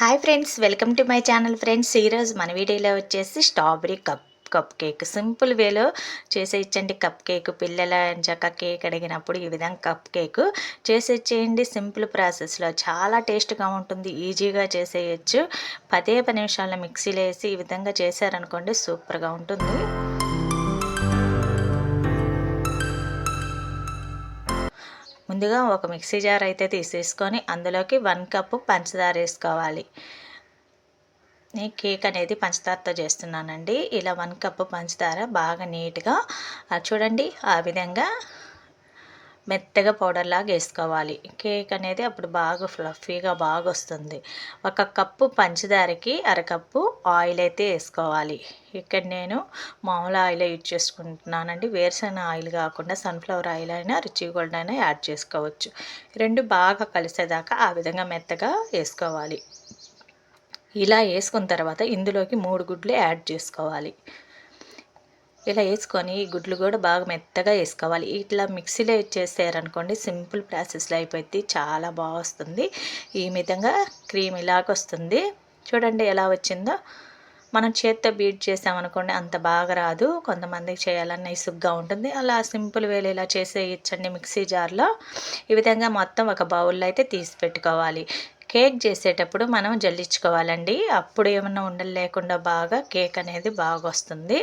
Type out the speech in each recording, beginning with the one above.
Hi friends welcome to my channel friends. ఈరోజు మన వీడియోలో వచ్చేసి strawberry cup cup cake. Simple వేలో చేసే ఇచ్చండి కప్ కేక్. పిల్లల చక్క కేక్ అడిగినప్పుడు ఈ విధంగా కప్ కేక్ చేసి ఇచ్చేయండి. సింపుల్ ప్రాసెస్లో చాలా టేస్ట్గా ఉంటుంది. ఈజీగా చేసేయచ్చు. పదే పది నిమిషాల మిక్సీలో వేసి ఈ విధంగా చేశారనుకోండి సూపర్గా ఉంటుంది. ముందుగా ఒక మిక్సీ జార్ అయితే తీసేసుకొని అందులోకి వన్ కప్పు పంచదార వేసుకోవాలి. నేను కేక్ అనేది పంచదారతో చేస్తున్నానండి. ఇలా వన్ కప్పు పంచదార బాగా నీట్గా చూడండి ఆ విధంగా మెత్తగా పౌడర్ లాగా వేసుకోవాలి. కేక్ అనేది అప్పుడు బాగా ఫ్లఫీగా బాగా వస్తుంది ఒక కప్పు పంచదారకి అరకప్పు ఆయిల్ అయితే వేసుకోవాలి. ఇక్కడ నేను మామూలు ఆయిల్ యూజ్ చేసుకుంటున్నానండి. వేరుశెనగ ఆయిల్ కాకుండా సన్ఫ్లవర్ ఆయిల్ అయినా రుచి గోల్డ్ అయినా యాడ్ చేసుకోవచ్చు. రెండు బాగా కలిసేదాకా ఆ విధంగా మెత్తగా వేసుకోవాలి. ఇలా వేసుకున్న తర్వాత ఇందులోకి మూడు గుడ్లు యాడ్ చేసుకోవాలి. ఇలా వేసుకొని ఈ గుడ్లు కూడా బాగా మెత్తగా వేసుకోవాలి. ఇట్లా మిక్సీలో చేసారనుకోండి సింపుల్ ప్రాసెస్లో అయిపోయింది చాలా బాగా వస్తుంది. ఈ విధంగా క్రీమ్ ఇలాగ వస్తుంది. చూడండి ఎలా వచ్చిందో. మనం చేత్తో బీట్ చేసామనుకోండి అంత బాగా రాదు. కొంతమందికి చేయాలన్న ఇసుగ్గా ఉంటుంది. అలా సింపుల్ వేలు ఇలా చేసేయచ్చండి మిక్సీ జార్లో. ఈ విధంగా మొత్తం ఒక బౌల్లో అయితే తీసి పెట్టుకోవాలి. కేక్ చేసేటప్పుడు మనం జల్లించుకోవాలండి. అప్పుడు ఏమన్నా ఉండలు లేకుండా బాగా కేక్ అనేది బాగా వస్తుంది.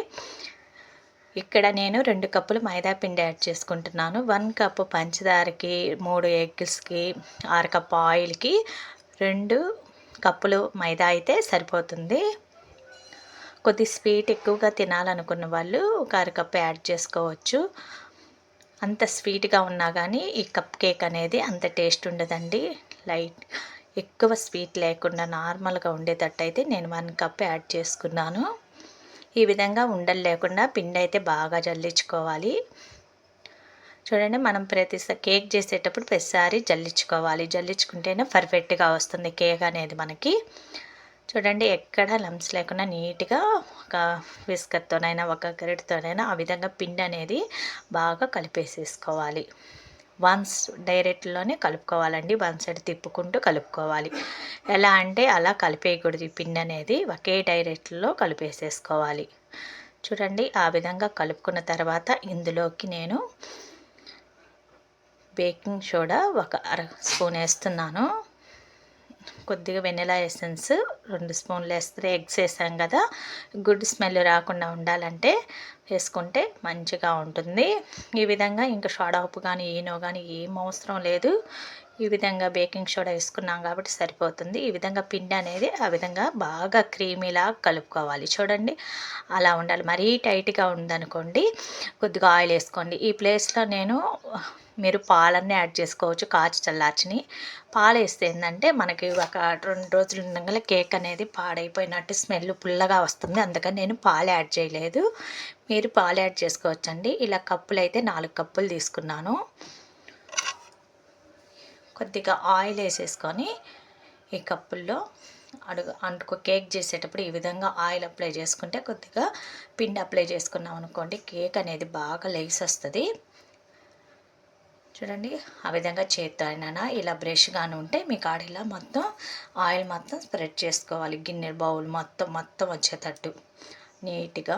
ఇక్కడ నేను రెండు కప్పులు మైదా పిండి యాడ్ చేసుకుంటున్నాను. వన్ కప్పు పంచదారకి మూడు ఎగ్స్కి ఆరు కప్పు ఆయిల్కి రెండు కప్పులు మైదా అయితే సరిపోతుంది. కొద్ది స్వీట్ ఎక్కువగా తినాలనుకున్న వాళ్ళు ఒక అరకప్పు యాడ్ చేసుకోవచ్చు. అంత స్వీట్గా ఉన్నా కానీ ఈ కప్ కేక్ అనేది అంత టేస్ట్ ఉండదండి. లైట్ ఎక్కువ స్వీట్ లేకుండా నార్మల్గా ఉండేటట్టు అయితే నేను వన్ కప్ యాడ్ చేసుకున్నాను. ఈ విధంగా ఉండలు లేకుండా పిండి అయితే బాగా జల్లించుకోవాలి. చూడండి మనం ప్రతి కేక్ చేసేటప్పుడు ప్రతిసారి జల్లించుకోవాలి. జల్లించుకుంటేనే పర్ఫెక్ట్గా వస్తుంది కేక్ అనేది మనకి. చూడండి ఎక్కడ లంప్స్ లేకుండా నీట్గా ఒక విస్కర్తోనైనా ఒక గరిటతోనైనా ఆ విధంగా పిండి అనేది బాగా కలిపేసేసుకోవాలి. వన్స్ డైరెక్ట్లోనే కలుపుకోవాలండి. వన్ సైడ్ తిప్పుకుంటూ కలుపుకోవాలి. ఎలా అంటే అలా కలిపేయకూడదు ఈ పిండి అనేది. ఒకే డైరెక్ట్లో కలిపేసేసుకోవాలి. చూడండి ఆ విధంగా కలుపుకున్న తర్వాత ఇందులోకి నేను బేకింగ్ సోడా ఒక అర స్పూన్ వేస్తున్నాను. కొద్దిగా వెనిలా ఎసెన్స్ రెండు స్పూన్లు వేస్తే ఎగ్స్ వేసాం కదా గుడ్ స్మెల్ రాకుండా ఉండాలంటే వేసుకుంటే మంచిగా ఉంటుంది. ఈ విధంగా ఇంకా సోడా ఉప్పు కానీ ఈనో కానీ ఏం అవసరం లేదు. ఈ విధంగా బేకింగ్ సోడా వేసుకున్నాం కాబట్టి సరిపోతుంది. ఈ విధంగా పిండి అనేది ఆ విధంగా బాగా క్రీమీలా కలుపుకోవాలి. చూడండి అలా ఉండాలి. మరీ టైట్గా ఉందనుకోండి కొద్దిగా ఆయిల్ వేసుకోండి. ఈ ప్లేస్లో నేను మీరు పాలన్నీ యాడ్ చేసుకోవచ్చు కాచి చల్లార్చిని. పాలు వేస్తే ఏంటంటే మనకి ఒక రెండు రోజులు ఉండగా కేక్ అనేది పాడైపోయినట్టు స్మెల్ పుల్లగా వస్తుంది. అందుకని నేను పాలు యాడ్ చేయలేదు. మీరు పాలు యాడ్ చేసుకోవచ్చండి. ఇలా కప్పులు అయితే నాలుగు కప్పులు తీసుకున్నాను. కొద్దిగా ఆయిల్ వేసేసుకొని ఈ కప్పుల్లో అడుగు అంటుకు కేక్ చేసేటప్పుడు ఈ విధంగా ఆయిల్ అప్లై చేసుకుంటే కొద్దిగా పిండి అప్లై చేసుకున్నాం అనుకోండి కేక్ అనేది బాగా లేసి వస్తుంది చూడండి ఆ విధంగా చేత్తో ఇలా బ్రష్ కానీ ఉంటే మీ కాడిలా మొత్తం ఆయిల్ మొత్తం స్ప్రెడ్ చేసుకోవాలి. గిన్నె బౌల్ మొత్తం మొత్తం వచ్చేటట్టు. నీట్గా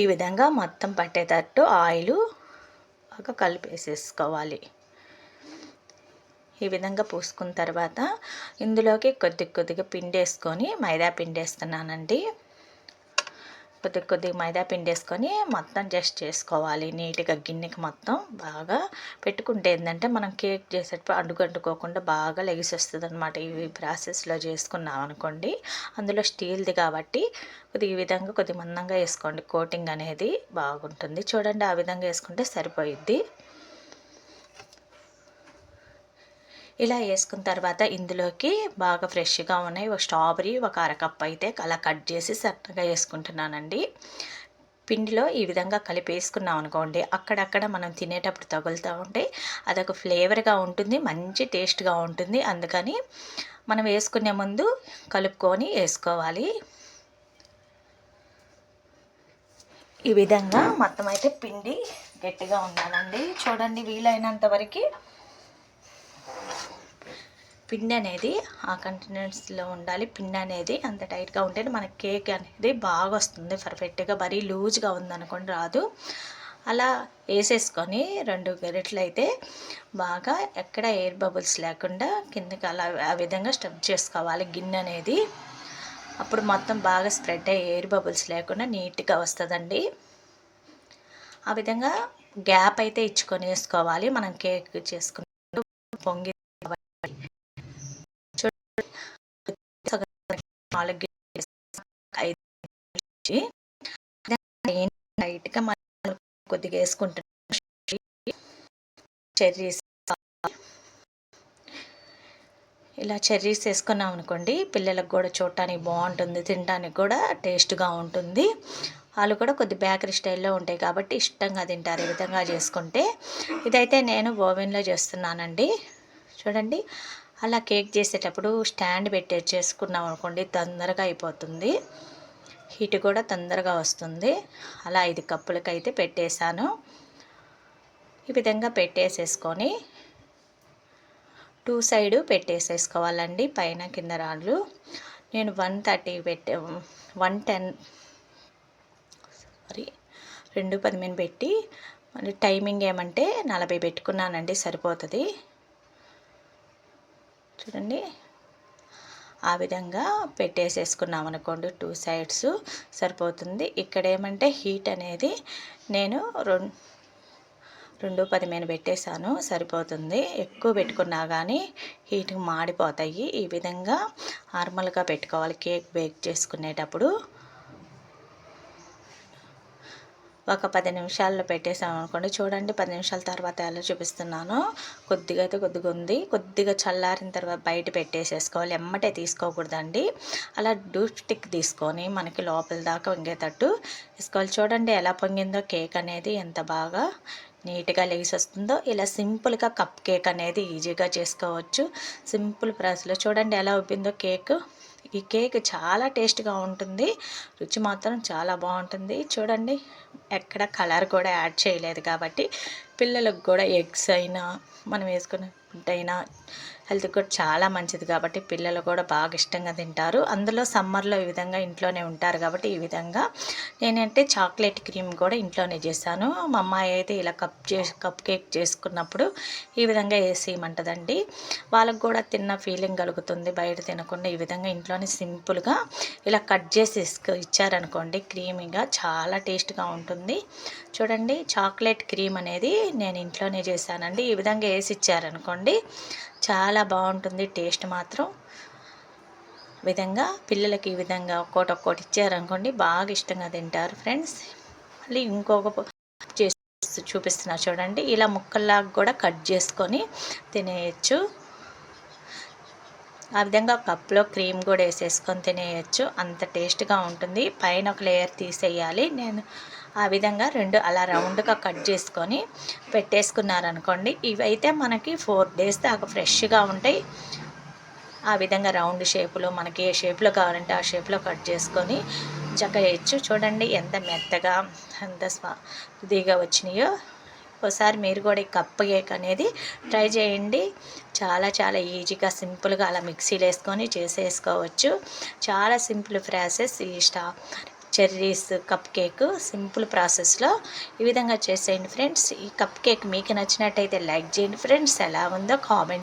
ఈ విధంగా మొత్తం పట్టేటట్టు ఆయిల్ బాగా కలిపేసేసుకోవాలి. ఈ విధంగా పూసుకున్న తర్వాత ఇందులోకి కొద్ది కొద్దిగా పిండి వేసుకొని మైదా పిండి వేస్తున్నానండి కొద్ది కొద్దిగా మైదా పిండి వేసుకొని మొత్తం జస్ట్ చేసుకోవాలి. నీట్గా గిన్నెకి మొత్తం బాగా పెట్టుకుంటే ఏంటంటే మనం కేక్ చేసేటప్పుడు అడ్డుగంటుకోకుండా బాగా లెగిసి వస్తుంది అనమాట ఈ ప్రాసెస్లో చేసుకున్నాం అనుకోండి. అందులో స్టీల్ది కాబట్టి కొద్దిగా ఈ విధంగా కొద్ది మందంగా వేసుకోండి. కోటింగ్ అనేది బాగుంటుంది. చూడండి ఆ విధంగా వేసుకుంటే సరిపోయిద్ది. ఇలా వేసుకున్న తర్వాత ఇందులోకి బాగా ఫ్రెష్గా ఉన్నాయి. ఒక స్ట్రాబెరీ ఒక అరకప్ అయితే అలా కట్ చేసి సన్నగా వేసుకుంటున్నానండి. పిండిలో ఈ విధంగా కలిపి వేసుకున్నాం అనుకోండి అక్కడక్కడ మనం తినేటప్పుడు తగులుతూ ఉంటే అదొక ఫ్లేవర్గా ఉంటుంది మంచి టేస్ట్గా ఉంటుంది. అందుకని మనం వేసుకునే ముందు కలుపుకొని వేసుకోవాలి. ఈ విధంగా మొత్తం అయితే పిండి గట్టిగా ఉండాలండి. చూడండి వీలైనంత వరకు పిండి అనేది ఆ కంటెనర్స్లో ఉండాలి. పిండి అనేది అంత టైట్గా ఉంటేనే మన కేక్ అనేది బాగా వస్తుంది పర్ఫెక్ట్గా మరీ లూజ్గా ఉందనుకోండి రాదు. అలా వేసేసుకొని రెండు గరిటెలు అయితే బాగా ఎక్కడ ఎయిర్ బబుల్స్ లేకుండా కిందకి అలా ఆ విధంగా స్టఫ్ చేసుకోవాలి గిన్నె అనేది అప్పుడు మొత్తం బాగా స్ప్రెడ్ అయ్యి ఎయిర్ బబుల్స్ లేకుండా నీట్గా వస్తుందండి. ఆ విధంగా గ్యాప్ అయితే ఇచ్చుకొని వేసుకోవాలి మనం కేక్ చేసుకున్నప్పుడు పొంగి నాలుగు ఐదు లైట్గా మనం కొద్దిగా వేసుకుంటున్నాం చెర్రీస్ ఇలా చెర్రీస్ వేసుకున్నాం అనుకోండి పిల్లలకు కూడా చూడటానికి బాగుంటుంది తినడానికి కూడా టేస్ట్గా ఉంటుంది. వాళ్ళు కూడా కొద్ది బేకరీ స్టైల్లో ఉంటాయి కాబట్టి ఇష్టంగా తింటారు ఈ విధంగా చేసుకుంటే. ఇదైతే నేను ఓవెన్లో చేస్తున్నానండి. చూడండి అలా కేక్ చేసేటప్పుడు స్టాండ్ పెట్టి చేసుకున్నాం అనుకోండి తొందరగా అయిపోతుంది. హీట్ కూడా తొందరగా వస్తుంది. అలా ఐదు కప్పులకి అయితే పెట్టేశాను. ఈ విధంగా పెట్టేసేసుకొని టూ సైడు పెట్టేసేసుకోవాలండి పైన కింద రాళ్ళు. నేను వన్ థర్టీ పెట్టే వన్ టెన్ సారీ రెండు పదిహేను పెట్టి మళ్ళీ టైమింగ్ ఏమంటే నలభై పెట్టుకున్నానండి సరిపోతుంది. చూడండి. ఆ విధంగా పెట్టేసేసుకున్నాం అనుకోండి టూ సైడ్స్ సరిపోతుంది. ఇక్కడ ఏమంటే హీట్ అనేది నేను రెండు రెండు పదిహేను పెట్టేశాను సరిపోతుంది. ఎక్కువ పెట్టుకున్నా కానీ హీట్ మాడిపోతాయి. ఈ విధంగా నార్మల్గా పెట్టుకోవాలి కేక్ బేక్ చేసుకునేటప్పుడు. ఒక పది నిమిషాల్లో పెట్టేసాం అనుకోండి. చూడండి పది నిమిషాల తర్వాత ఎలా చూపిస్తున్నాను. కొద్దిగా అయితే కొద్దిగా ఉంది. కొద్దిగా చల్లారిన తర్వాత బయట పెట్టేసేసుకోవాలి. ఎమ్మటే తీసుకోకూడదండి. అలా డూప్ స్టిక్ తీసుకొని మనకి లోపల దాకా వంగేటట్టు తీసుకోవాలి చూడండి ఎలా పొంగిందో కేక్ అనేది ఎంత బాగా నీట్గా లేసి వస్తుందో. ఇలా సింపుల్గా కప్ కేక్ అనేది ఈజీగా చేసుకోవచ్చు. సింపుల్ ప్రాసెస్లో చూడండి ఎలా ఉబ్బిందో కేక్. ఈ కేక్ చాలా టేస్ట్గా ఉంటుంది. రుచి మాత్రం చాలా బాగుంటుంది. చూడండి ఎక్కడ కలర్ కూడా యాడ్ చేయలేదు కాబట్టి పిల్లలకు కూడా ఎగ్స్ అయినా మనం వేసుకున్న ఫుడ్ అయినా హెల్త్కి కూడా చాలా మంచిది కాబట్టి పిల్లలు కూడా బాగా ఇష్టంగా తింటారు. అందులో సమ్మర్లో ఈ విధంగా ఇంట్లోనే ఉంటారు కాబట్టి ఈ విధంగా నేనంటే చాక్లెట్ క్రీమ్ కూడా ఇంట్లోనే చేశాను. మా అమ్మాయి అయితే ఇలా కప్ చేసి కప్ కేక్ చేసుకున్నప్పుడు ఈ విధంగా వేసేయమంటదండి. వాళ్ళకు కూడా తిన్న ఫీలింగ్ కలుగుతుంది. బయట తినకుండా ఈ విధంగా ఇంట్లోనే సింపుల్గా ఇలా కట్ చేసి ఇచ్చారనుకోండి క్రీమీగా చాలా టేస్ట్గా ఉంటుంది. చూడండి చాక్లెట్ క్రీమ్ అనేది నేను ఇంట్లోనే చేశానండి. ఈ విధంగా వేసి ఇచ్చారనుకోండి చాలా బాగుంటుంది. టేస్ట్ మాత్రం విధంగా పిల్లలకి ఈ విధంగా ఒక్కోటి ఒక్కోటి ఇచ్చారనుకోండి బాగా ఇష్టంగా తింటారు ఫ్రెండ్స్. మళ్ళీ ఇంకొక చేసి చూపిస్తున్నా చూడండి. ఇలా ముక్కల్లాగా కూడా కట్ చేసుకొని తినేయచ్చు. ఆ విధంగా కప్లో క్రీమ్ కూడా వేసేసుకొని తినేయచ్చు. అంత టేస్ట్గా ఉంటుంది. పైన ఒక లేయర్ తీసేయాలి. నేను ఆ విధంగా రెండు అలా రౌండ్గా కట్ చేసుకొని పెట్టేసుకున్నారనుకోండి. ఇవైతే మనకి ఫోర్ డేస్ దాకా ఫ్రెష్గా ఉంటాయి. ఆ విధంగా రౌండ్ షేప్లో మనకి ఏ షేప్లో కావాలంటే ఆ షేప్లో కట్ చేసుకొని చక్కగా వేయచ్చు. చూడండి ఎంత మెత్తగా ఎంత స్వాదిగా వచ్చినాయో. ఒకసారి మీరు కూడా ఈ కప్ కేక్ అనేది ట్రై చేయండి. చాలా చాలా ఈజీగా సింపుల్గా అలా మిక్సీలో వేసుకొని చేసేసుకోవచ్చు. చాలా సింపుల్ ప్రాసెస్ ఈ స్టా చెర్రీస్ కప్ కేక్ సింపుల్ ప్రాసెస్లో ఈ విధంగా చేసేయండి ఫ్రెండ్స్. ఈ కప్ కేక్ మీకు నచ్చినట్టయితే లైక్ చేయండి ఫ్రెండ్స్. ఎలా ఉందో కామెంట్